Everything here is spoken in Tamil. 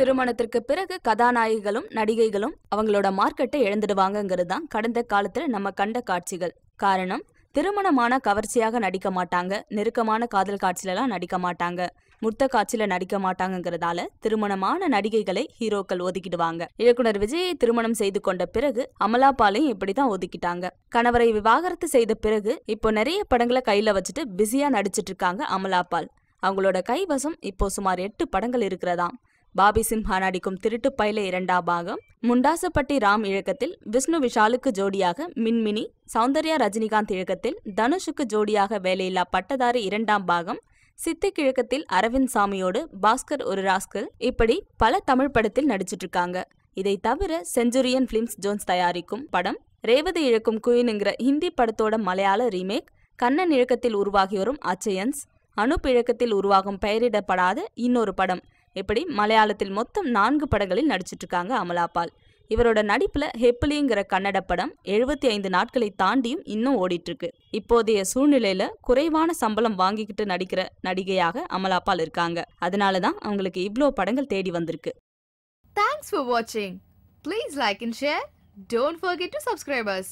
திருமணத்திற்கு பிறகு கதாநாயகிகளும் நடிகைகளும் அவங்களோட மார்க்கெட்டை இழந்துடுவாங்கங்கிறது தான் கடந்த காலத்துல நம்ம கண்ட காட்சிகள். காரணம் திருமணமான கவர்ச்சியாக நடிக்க மாட்டாங்க நெருக்கமான காதல் காட்சியிலலாம் நடிக்க மாட்டாங்க முத்த காட்சியில நடிக்க மாட்டாங்கங்கிறதால திருமணமான நடிகைகளை ஹீரோக்கள் ஒதுக்கிடுவாங்க. இயக்குனர் விஜயை திருமணம் செய்து கொண்ட பிறகு அமலா பாலையும் இப்படிதான் ஒதுக்கிட்டாங்க. கணவரை விவாகரத்து செய்த பிறகு இப்போ நிறைய படங்களை கையில வச்சுட்டு பிஸியா நடிச்சிட்டு இருக்காங்க அமலா பால் அவங்களோட கைவசம் இப்போ சுமார் எட்டு படங்கள் இருக்கிறதாம். பாபி சிம்ஹா நடிக்கும் திருட்டு பயில இரண்டாம் பாகம். முண்டாசப்பட்டி ராம் இயக்கத்தில் விஷ்ணு விஷாலுக்கு ஜோடியாக மின்மினி சௌந்தர்யா ரஜினிகாந்த் இயக்கத்தில் தனுஷுக்கு ஜோடியாக வேலையில்லா பட்டதாரி இரண்டாம் பாகம். சித்திக் கிழக்கத்தில் அரவிந்த் சாமியோடு பாஸ்கர் ஒரு ராஸ்கல். இப்படி பல தமிழ் படத்தில் நடிச்சிட்டு இருக்காங்க இதை தவிர செஞ்சுரியன் பிலிம்ஸ் ஜோன்ஸ் தயாரிக்கும் படம் ரேவதி இழக்கும் குயினுங்கிற ஹிந்தி படத்தோட மலையாள ரீமேக் கண்ணன் இழக்கத்தில் உருவாகி வரும் அச்சயன்ஸ் அனுப் இழக்கத்தில் உருவாகும் பெயரிடப்படாத இன்னொரு படம். இப்படி மலையாளத்தில் மொத்தம் நான்கு படங்களில் நடிச்சிட்டு இருக்காங்க அமலாபால் இவரோட நடிப்புல ஹெப்பிலிங்கிற கன்னட படம் எழுபத்தி ஐந்து நாட்களை தாண்டியும் இன்னும் ஓடிட்டு இருக்கு இப்போதைய சூழ்நிலையில குறைவான சம்பளம் வாங்கிக்கிட்டு நடிக்கிற நடிகையாக அமலாபால் இருக்காங்க. அதனாலதான் அவங்களுக்கு இவ்வளோ படங்கள் தேடி வந்திருக்கு. தேங்க்ஸ் for வாட்சிங் please like and share don't forget to subscribe.